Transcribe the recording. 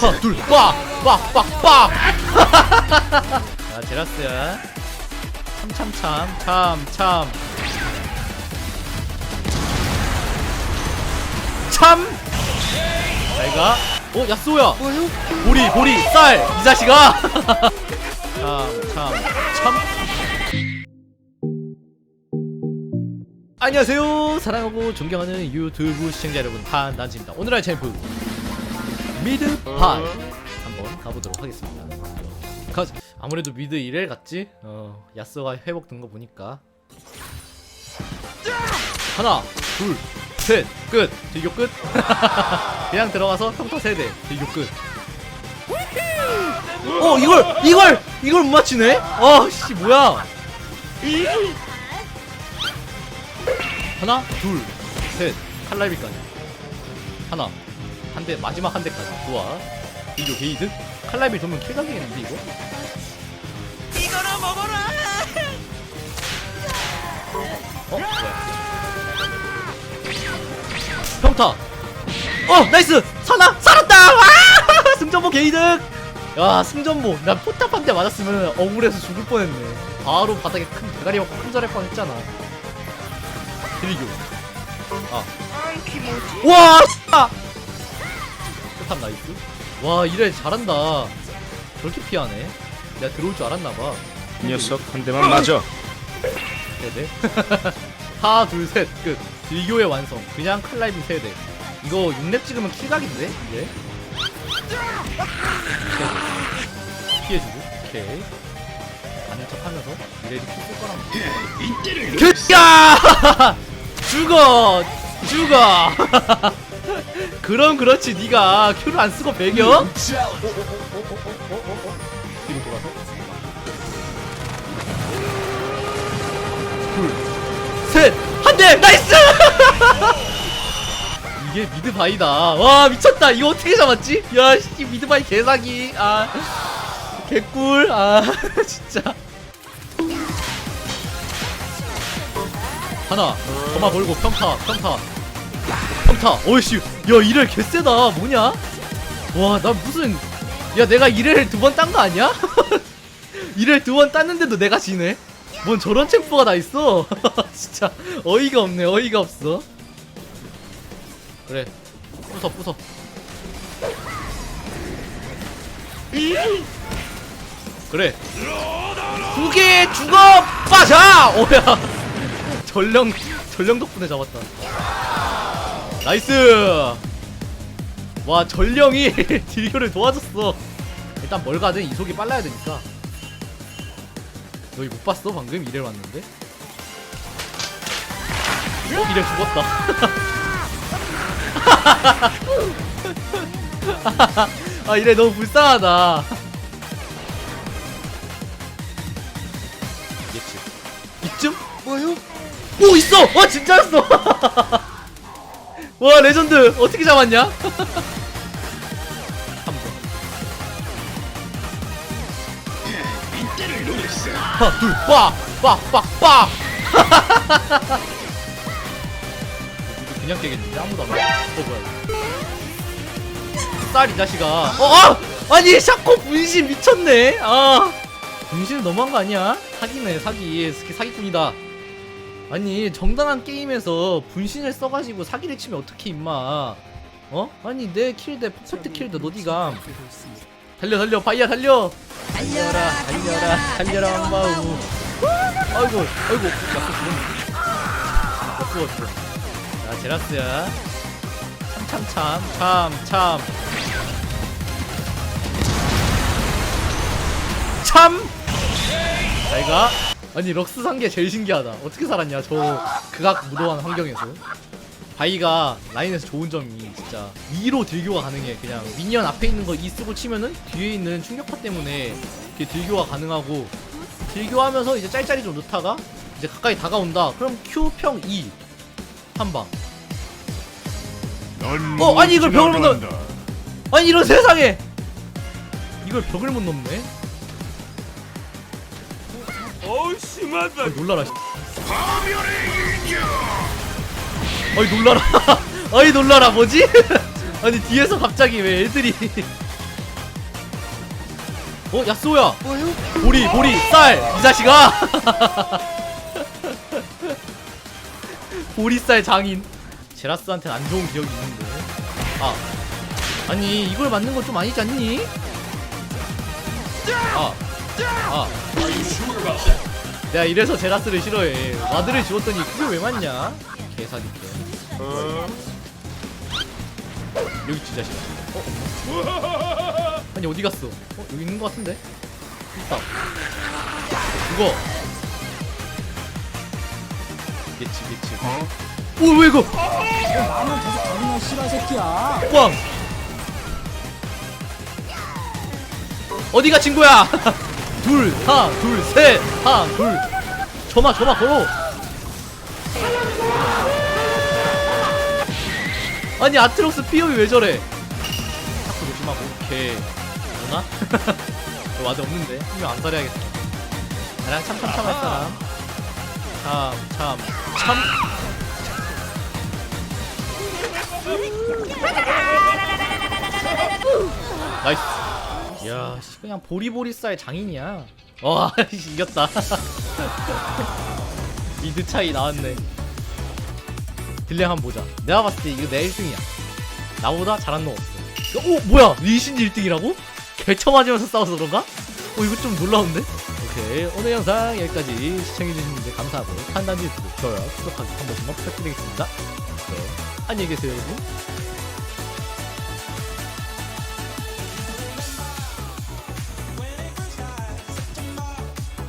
하나 둘빡빡빡빡. 자 제라스야. 참참참 참참 참! 잘가. 어 야쏘야. 보리 보리 쌀 이 자식아. 참참참. 안녕하세요. 사랑하고 존경하는 유튜브 시청자 여러분 한단지입니다. 오늘 할 챔프 미드 파이 한번 가보도록 하겠습니다. 가, 아무래도 미드 1엘 같지? 어 야스가 회복된 거 보니까. 하나 둘 셋 끝. 딜교 끝? 그냥 들어가서 평타 세대. 딜교 끝. 어, 이걸 이걸 이걸 못 맞추네? 아 씨 뭐야? 하나, 둘, 셋, 칼날비까지. 하나, 한 대, 마지막 한 대까지. 좋아. 이거 게이드? 칼날비 돌면 킬각이겠는데 이거? 이거나 먹어라. 어, 뭐야? 평타. 어, 나이스. 사나 살았다. 와! 승전보 게이득. 야, 승전보. 나 포탑 한 대 맞았으면 억울해서 죽을 뻔했네. 바로 바닥에 큰 대가리 맞고 큰 절할 뻔했잖아. 드리교. 아. 와! 아! 포탑 나이스. 와, 이래 잘한다. 저렇게 피하네. 내가 들어올 줄 알았나봐. 녀석 한 대만 맞아. 네네. 하나, 둘, 셋, 끝. 딜교의 완성. 그냥 클라이빙 세대. 이거 6렙 찍으면 킬각인데? 이제. 피해주고. 오케이. 가는 척 하면서 이레디 킬쓸 거란 말이야. 야! 죽어! 죽어! 그럼 그렇지 네가 큐를 안 쓰고 배겨? 뒤로 돌아서 셋! 한 대! 나이스! 이게 미드바이다. 와, 미쳤다. 이거 어떻게 잡았지? 야, 씨, 미드바이 개사기. 아, 개꿀. 아, 진짜. 하나, 점화 걸고 평타, 평타. 평타. 어이씨, 야, 이럴 개쎄다. 뭐냐? 와, 나 무슨. 야, 내가 이래를 두 번 딴 거 아니야? 이래를 두 번 땄는데도 내가 지네? 뭔 저런 챔프가 다 있어? 진짜 어이가 없네 어이가 없어 그래 부숴 부숴 그래 두개 죽어 빠져 오야 전령 전령 덕분에 잡았다 나이스! 와 전령이 딜교를 도와줬어. 일단 뭘 가든 이속이 빨라야 되니까. 너 이거 못 봤어? 방금 이래 왔는데? 어 이래 죽었다. 아 이래 너무 불쌍하다. 이쯤? 뭐요? 오 있어! 와 진짜였어 와 레전드. 어떻게 잡았냐? 한 번 하나 둘빡빡빡빡 그냥 깨겠는데 아무도 안 와. 어 뭐야 쌀이 자식아. 어, 어 아니 샤코 분신 미쳤네. 아. 분신 너무한 거 아니야? 사기네 사기. 사기꾼이다 아니 정당한 게임에서 분신을 써가지고 사기를 치면 어떻게 임마. 어? 아니 내 킬대 퍼펙트 킬대 너디감 달려 달려 바이야 달려. 달려라 달려라 달려라 왕바우 아이고 아이고 약속 죽었네 약속 죽었어 자 제라스야. 참 참 참 참 참. 잘가 아니 럭스 산 게 제일 신기하다. 어떻게 살았냐 저 극악 무도한 환경에서. 바이가 라인에서 좋은 점이 진짜 2로 딜교가 가능해. 그냥 미니언 앞에 있는 거 E 쓰고 치면은 뒤에 있는 충격파 때문에 이렇게 딜교가 가능하고 딜교하면서 이제 짤짤이 좀 넣다가 이제 가까이 다가온다. 그럼 Q평 E. 한방. 어, 아니, 이걸 벽을 못 넘- 아니 이런 세상에! 이걸 벽을 못 넘네 어우 심하다. 아이 놀라라 씨. 아이 놀라라. 아이 놀라라 뭐지? 아니 뒤에서 갑자기 왜 애들이. 어 야쏘야. 보리 보리 쌀 이 자식아. 보리 쌀 장인. 제라스한테는 안 좋은 기억이 있는데. 아. 아니 이걸 맞는 건 좀 아니지 않니? 아. 아. 내가 이래서 제라스를 싫어해. 와드를 지웠더니 그게 왜 맞냐? 개사기때 여기 있지 자식아 어? 아니 어디 갔어? 어 여기 있는 거 같은데? 있다. 이거. 개치 개치. 오왜 이거? 나는 계속 가능한 씨발 새끼야. 꽝. 어디가 친구야 둘 하나 둘셋 하나 둘. 저마 저마 걸어. 아니 아트록스 피업이 왜 저래? 자꾸 조심하고. 오케이. 뭐나? 와드 없는데. 분명 안 살해야겠다. 나랑 참참참 참참 참. 나이스. 야, 씨, 그냥 보리보리쌀 장인이야. 와, 씨, 이겼다. 이드 차이 나왔네. 딜량 한번 보자. 내가 봤을 때 이거 내 1등이야. 나보다 잘한 놈 없어. 오, 뭐야? 리신이 1등이라고? 개쳐 맞으면서 싸워서 그런가? 어, 이거 좀 놀라운데? 오케이. 오늘 영상 여기까지 시청해주신 분들 감사하고, 판단 유튜브, 좋아요, 구독하기 한 번만 부탁드리겠습니다. 네. 안녕히 계세요, 여러분.